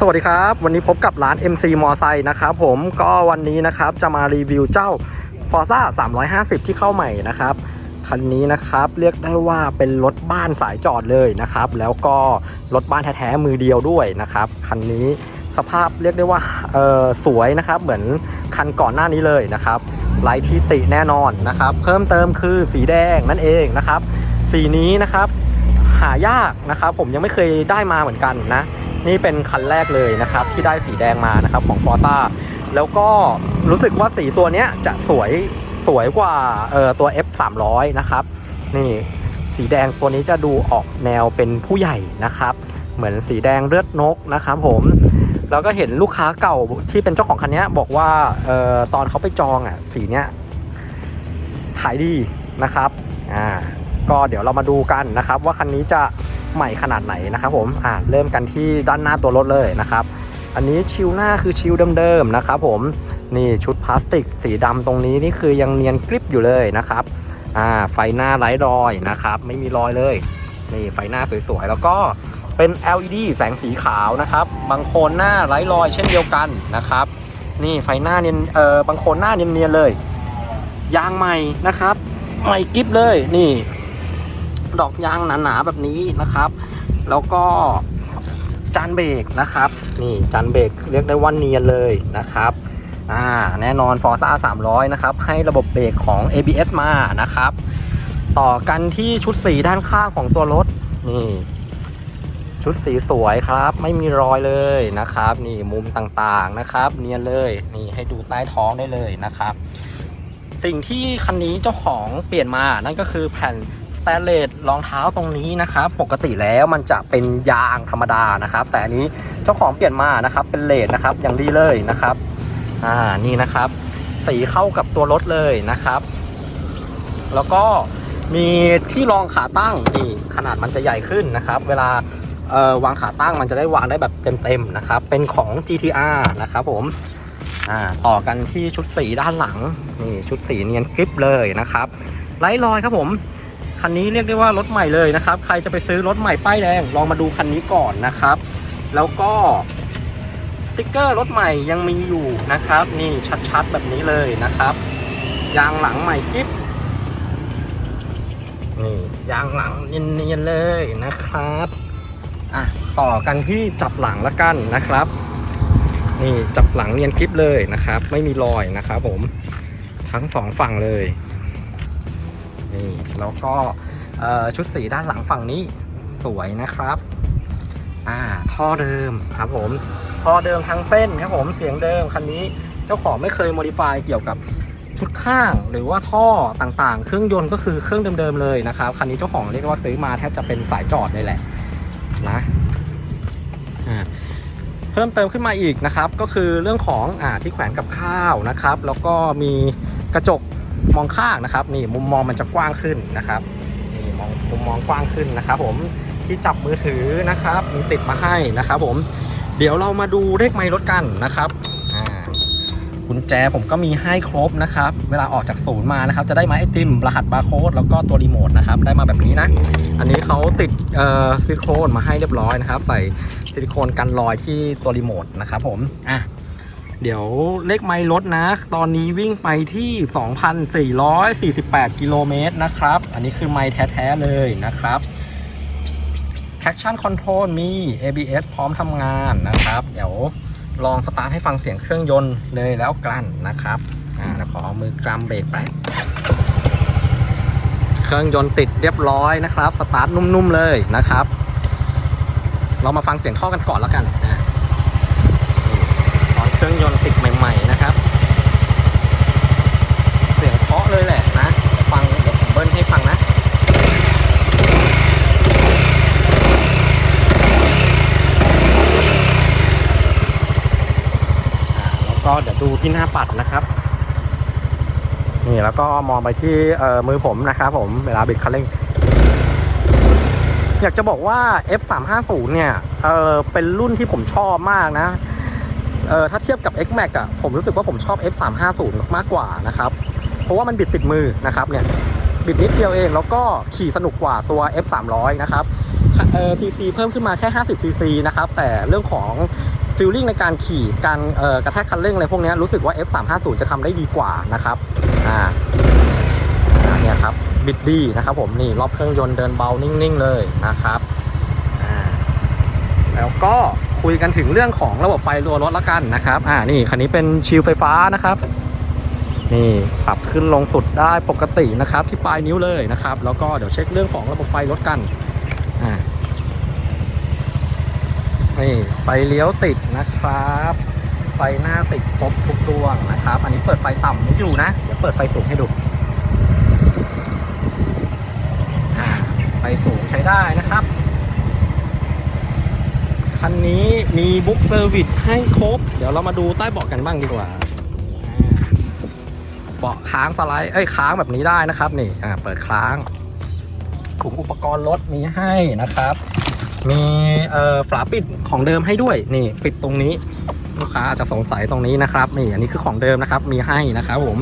สวัสดีครับ วันนี้พบกับร้าน MC มอไซค์นะครับผมก็วันนี้นะครับจะมารีวิวเจ้า Forza 350 ที่เข้าใหม่นะครับ คันนี้นะครับเรียกได้ว่าเป็นรถบ้านสายจอดเลยนะครับ แล้วก็รถบ้านแท้ๆมือเดียวด้วยนะครับ คันนี้สภาพเรียกได้ว่าเออสวยนะครับ เหมือนคันก่อนหน้านี้เลยนะครับไร้ที่ติแน่นอนนะครับ เพิ่มเติมคือสีแดงนั่นเองนะครับ สีนี้นะครับหายากนะครับ ผมยังไม่เคยได้มาเหมือนกันนะ นี่เป็นคันแรกเลยนะครับที่ได้สีแดงมานะครับของ f o r z a แล้วก็รู้สึกว่าสีตัวเนี้ยจะสวยสวยกว่าเอ่อตัว F 3 0 0นะครับนี่สีแดงตัวนี้จะดูออกแนวเป็นผู้ใหญ่นะครับ เหมือนสีแดงเลือดนกนะครับผมแล้วก็เห็นลูกค้าเก่าที่เป็นเจ้าของคันนี้บอกว่าเอ่อตอนเขาไปจองอะสีเนี้ยขายดีนะครับอ่าก็เดี๋ยวเรามาดูกันนะครับ ว่าคันนี้จะ ใหม่ขนาดไหนนะครับผมอ่าเริ่มกันที่ด้านหน้าตัวรถเลยนะครับ อันนี้ชิวหน้าคือชิวเดิมๆนะครับผมนี่ชุดพลาสติกสีดำตรงนี้นี่คือยังเนียนกริบอยู่เลยนะครับอ่าไฟหน้าไร้รอยนะครับไม่มีรอยเลยนี่ไฟหน้าสวยๆ แล้วก็เป็น LED แสงสีขาวนะครับบางโคนหน้าไร้รอยเช่นเดียวกันนะครับ นี่ไฟหน้าเนียนเออบางโคนหน้าเนียนๆเลย ยางใหม่นะครับ ใหม่กริบเลยนี่ ดอกยางหนาๆแบบนี้นะครับ แล้วก็จานเบรกนะครับ นี่จานเบรกเรียกได้ว่าเนียนเลยนะครับอ่าแน่นอน Forza 300 นะครับ ให้ระบบเบรกของ ABS มานะครับ ต่อกันที่ชุดสีด้านข้างของตัวรถ นี่ ชุดสีสวยครับ ไม่มีรอยเลยนะครับ นี่มุมต่างๆนะครับ เนียนเลยนี่ให้ดูใต้ท้องได้เลยนะครับ สิ่งที่คันนี้เจ้าของเปลี่ยนมานั่นก็คือแผ่น แตนเลสรองเท้าตรงนี้นะครับปกติแล้วมันจะเป็นยางธรรมดานะครับ แต่อันนี้เจ้าของเปลี่ยนมานะครับเป็นเลสนะครับอย่างดีเลยนะครับอ่านี่นะครับ สีเข้ากับตัวรถเลยนะครับ แล้วก็มีที่รองขาตั้งนี่ขนาดมันจะใหญ่ขึ้นนะครับ เวลาวางขาตั้งมันจะได้วางได้แบบเต็มๆนะครับ เป็นของ GTR นะครับผมอ่าต่อกันที่ชุดสีด้านหลังนี่ชุดสีเนียนกริบเลยนะครับไร้รอยครับผม คันนี้เรียกได้ว่ารถใหม่เลยนะครับ ใครจะไปซื้อรถใหม่ป้ายแดงลองมาดูคันนี้ก่อนนะครับ แล้วก็สติกเกอร์รถใหม่ยังมีอยู่นะครับ นี่ชัดๆแบบนี้เลยนะครับ ยางหลังใหม่กริบนี่ยางหลังเนียนๆเลยนะครับอะต่อกันที่จับหลังละกันนะครับ นี่จับหลังเนียนคลิปเลยนะครับ ไม่มีรอยนะครับผมทั้งสองฝั่งเลย นี่แล้วก็ชุดสีด้านหลังฝั่งนี้สวยนะครับอ่าท่อเดิมครับผมท่อเดิมทั้งเส้นครับผมเสียงเดิมคันนี้เจ้าของไม่เคยโมดิฟายเกี่ยวกับชุดข้างหรือว่าท่อต่างๆ เครื่องยนต์ก็คือเครื่องเดิมๆเลยนะครับคันนี้เจ้าของเรียกว่าซื้อมาแทบจะเป็นสายจอดเลยแหละนะอ่าเพิ่มเติมขึ้นมาอีกนะครับ ก็คือเรื่องของอ่าที่แขวนกับข้าวนะครับ แล้วก็มีกระจก มองข้างนะครับ นี่มุมมองมันจะกว้างขึ้นนะครับนี่มองมุมมองกว้างขึ้นนะครับ ผมที่จับมือถือนะครับ มีติดมาให้นะครับ ผมเดี๋ยวเรามาดูเลขไมล์รถกันนะครับกุญแจผมก็มีให้ครบนะครับ เวลาออกจากศูนย์มานะครับ จะได้ไม้ไอติม รหัสบาร์โค้ดแล้วก็ตัวรีโมทนะครับ ได้มาแบบนี้นะ อันนี้เขาติดซิลิโคนมาให้เรียบร้อยนะครับ ใส่ซิลิโคนกันรอยที่ตัวรีโมทนะครับผม อะ เดี๋ยวเลขไมล์รถนะ ตอนนี้วิ่งไปที่ 2,448 กิโลเมตรนะครับ อันนี้คือไมล์แท้ ๆ เลยนะครับ traction control มี ABS พร้อมทำงานนะครับ เดี๋ยวลองสตาร์ทให้ฟังเสียงเครื่องยนต์เลยแล้วกันนะครับอ่าขอมือกรำเบรกไปเครื่องยนต์ติดเรียบร้อยนะครับ สตาร์ทนุ่มๆเลยนะครับ เรามาฟังเสียงท่อกันก่อนแล้วกัน รื่องยนต์ติดใหม่ ๆ นะครับ เสียงเพาะเลยแหละนะ ฟังเดี๋ยวผมเบิ้ลให้ฟังนะแล้วก็เดี๋ยวดูที่หน้าปัดนะครับ นี่แล้วก็มองไปที่เออมือผมนะครับผมเวลาบิดคันเร่งอยากจะบอกว่า F350 เนี่ยเออเป็นรุ่นที่ผมชอบมากนะ เออถ้าเทียบกับ X-Max อะผมรู้สึกว่าผมชอบ F350 มากกว่านะครับเพราะว่ามันบิดติดมือนะครับเนี่ยบิดนิดเดียวเองแล้วก็ขี่สนุกกว่าตัว F300 นะครับเออซีซีเพิ่มขึ้นมาแค่50ซีซีนะครับแต่เรื่องของฟีลลิ่งในการขี่การเอ่อกระแทกคันเร่งอะไรพวกนี้รู้สึกว่า F350 จะทำได้ดีกว่านะครับอ่าอ่าเนี่ยครับบิดดีนะครับผมนี่รอบเครื่องยนต์เดินเบานิ่งๆเลยนะครับอ่าแล้วก็ คุยกันถึงเรื่องของระบบไฟรัวรถละกันนะครับ อ่านี่คันนี้เป็นชิลไฟฟ้านะครับ นี่ปรับขึ้นลงสุดได้ปกตินะครับ ที่ปลายนิ้วเลยนะครับ แล้วก็เดี๋ยวเช็คเรื่องของระบบไฟรถกันอ่านี่ไฟเลี้ยวติดนะครับไฟหน้าติดครบทุกดวงนะครับ อันนี้เปิดไฟต่ำไม่อยู่นะ เดี๋ยวเปิดไฟสูงให้ดูอ่าไฟสูงใช้ได้นะครับ คันนี้มีบุ๊กเซอร์วิสให้ครบ เดี๋ยวเรามาดูใต้เบาะกันบ้างดีกว่าเบาะค้างสไลด์เอ้ยค้างแบบนี้ได้นะครับนี่อ่าเปิดค้างถุงอุปกรณ์รถมีให้นะครับ มีเอ่อฝาปิดของเดิมให้ด้วยนี่ปิดตรงนี้ ลูกค้าอาจจะสงสัยตรงนี้นะครับนี่อันนี้คือของเดิมนะครับมีให้นะครับผม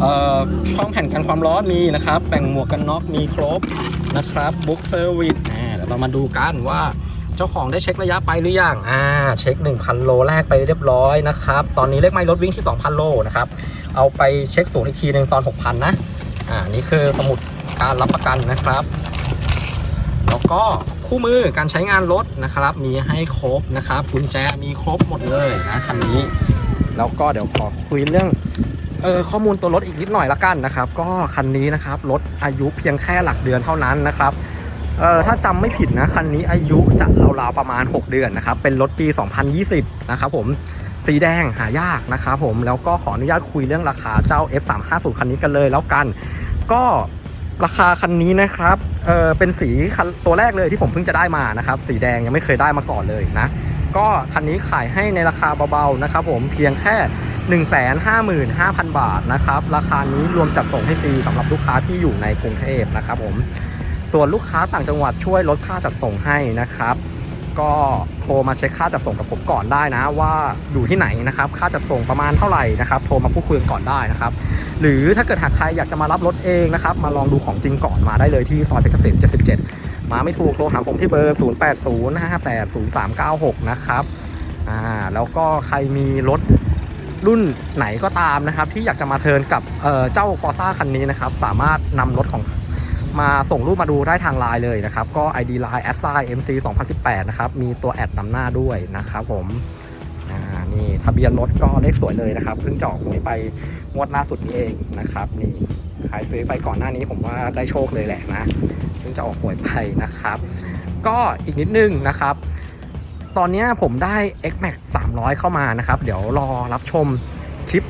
เอ่อช่องแผ่นกันความร้อนมีนะครับแบ่งหมวกกันน็อกมีครบนะครับบุ๊กเซอร์วิสอ่าเดี๋ยวเรามาดูกันว่า เจ้าของได้เช็คระยะไปหรือยัง อ่า เช็ค 1,000 โลแรกไปเรียบร้อยนะครับ ตอนนี้เลขไม้รถวิ่งที่ 2,000 โลนะครับ เอาไปเช็คศูนย์อีกทีหนึ่งตอน 6,000 นะ อ่า นี่คือสมุดการรับประกันนะครับ แล้วก็คู่มือการใช้งานรถนะครับ มีให้ครบนะครับ กุญแจมีครบหมดเลยนะคันนี้ แล้วก็เดี๋ยวขอคุยเรื่องเออข้อมูลตัวรถอีกนิดหน่อยละกันนะครับ ก็คันนี้นะครับรถอายุเพียงแค่หลักเดือนเท่านั้นนะครับ เออถ้าจำไม่ผิดนะคันนี้อายุจะราวๆประมาณ 6 เดือนนะครับ เป็นรถปี 2020 นะครับผมสีแดงหายากนะครับผมแล้วก็ขออนุญาตคุยเรื่องราคาเจ้า F350 คันนี้กันเลยแล้วกัน ก็ราคาคันนี้นะครับเออเป็นสีคันตัวแรกเลยที่ผมเพิ่งจะได้มานะครับ สีแดงยังไม่เคยได้มาก่อนเลยนะ ก็คันนี้ขายให้ในราคาเบาๆนะครับผมเพียงแค่155,000 บาทนะครับ ราคานี้รวมจัดส่งให้ฟรีสำหรับลูกค้าที่อยู่ในกรุงเทพนะครับผม ส่วนลูกค้าต่างจังหวัดช่วยลดค่าจัดส่งให้นะครับ ก็โทรมาเช็คค่าจัดส่งกับผมก่อนได้นะ ว่าอยู่ที่ไหนนะครับ ค่าจัดส่งประมาณเท่าไหร่นะครับ โทรมาพูดคุยกันก่อนได้นะครับ หรือถ้าเกิดหากใครอยากจะมารับรถเองนะครับ มาลองดูของจริงก่อนมาได้เลยที่ซอยเพชรเกษม77 มาไม่ถูกโทรหาผมที่เบอร์ 0 8 0 5 8 0 3 9 6 นะครับอ่าแล้วก็ใครมีรถรุ่นไหนก็ตามนะครับ ที่อยากจะมาเทินกับเออเจ้าฟอร์ซ่าคันนี้นะครับ สามารถนำรถของ มาส่งรูปมาดูได้ทางไลน์เลยนะครับ ก็ ID Line s i MC 2018 นะครับ มีตัวแอดนำหน้าด้วยนะครับผมอ่านี่ทะเบียนรถก็เลขสวยเลยนะครับ เพิ่งจาะหวยไปงวดล่าสุดนี้เองนะครับ นี่ใครซื้อไปก่อนหน้านี้ผมว่าได้โชคเลยแหละนะ เพิ่งจะออกหวยไปนะครับ ก็อีกนิดนึงนะครับ ตอนนี้ผมได้ X Max 300 เข้ามานะครับ เดี๋ยวรอรับชมคลิป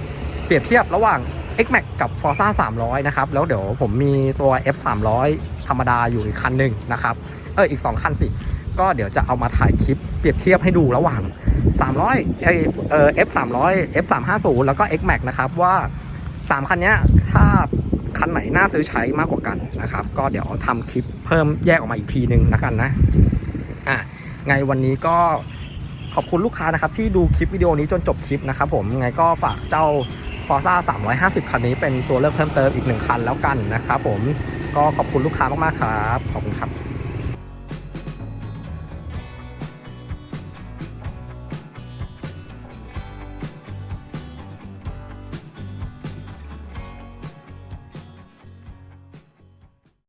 เปรียบเทียบระหว่าง X Max กับ Forza 300 นะครับ แล้วเดี๋ยวผมมีตัว F 300ธรรมดาอยู่อีกคันหนึ่งนะครับ เอออีก 2 คันสิ ก็เดี๋ยวจะเอามาถ่ายคลิปเปรียบเทียบให้ดูระหว่าง 300ไอเออ F 300 F 350แล้วก็ X Max นะครับว่า 3 คันเนี้ยถ้าคันไหนน่าซื้อใช้มากกว่ากันนะครับ ก็เดี๋ยวทำคลิปเพิ่มแยกออกมาอีกทีหนึ่งนะกันนะ อะ ไงวันนี้ก็ขอบคุณลูกค้านะครับที่ดูคลิปวิดีโอนี้จนจบคลิปนะครับผมไงก็ฝากเจ้า Forza 350 คันนี้เป็นตัวเลือกเพิ่มเติมอีกหนึ่งคันแล้วกันนะครับผมก็ขอบคุณลูกค้ามากๆครับ ขอบคุณครับ